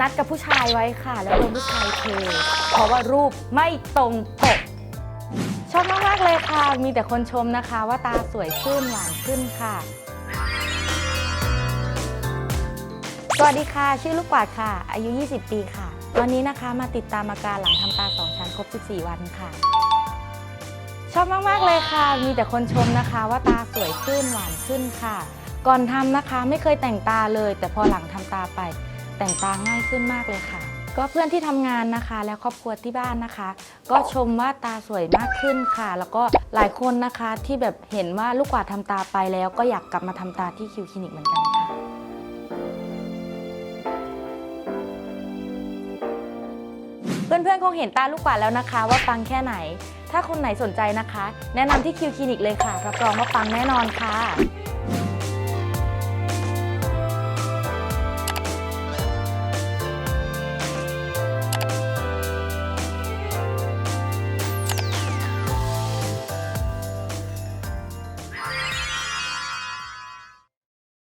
นัดกับผู้ชายไว้ค่ะ แล้วโดนผู้ชายเทเพราะว่ารูปไม่ตรงปกชอบมากๆเลยค่ะ มีแต่คนชมนะคะว่าตาสวยขึ้นหวานขึ้นค่ะ สวัสดีค่ะ ชื่อลูกกวาดค่ะ อายุ 20 ปีค่ะวันนี้นะคะมาติดตามอาการหลังทำตาสองชั้นครบ 14 วันค่ะ ชอบมากๆเลยค่ะ มีแต่คนชมนะคะว่าตาสวยขึ้นหวานขึ้นค่ะ ก่อนทำนะคะไม่เคยแต่งตาเลย แต่พอหลังทำตาไป แต่งตาง่ายขึ้นมากเลยค่ะ ก็เพื่อนที่ทำงานนะคะ และครอบครัวที่บ้านนะคะ ก็ชมว่าตาสวยมากขึ้นค่ะ แล้วก็หลายคนนะคะที่แบบเห็นว่าลูกกวาดทำตาไปแล้ว ก็อยากกลับมาทำตาที่คิวคลินิกเหมือนกันค่ะ เพื่อนๆคงเห็นตาลูกกวาดแล้วนะคะ ว่าปังแค่ไหน ถ้าคนไหนสนใจนะคะ แนะนำที่คิวคลินิกเลยค่ะรับรองว่าปังแน่นอนค่ะ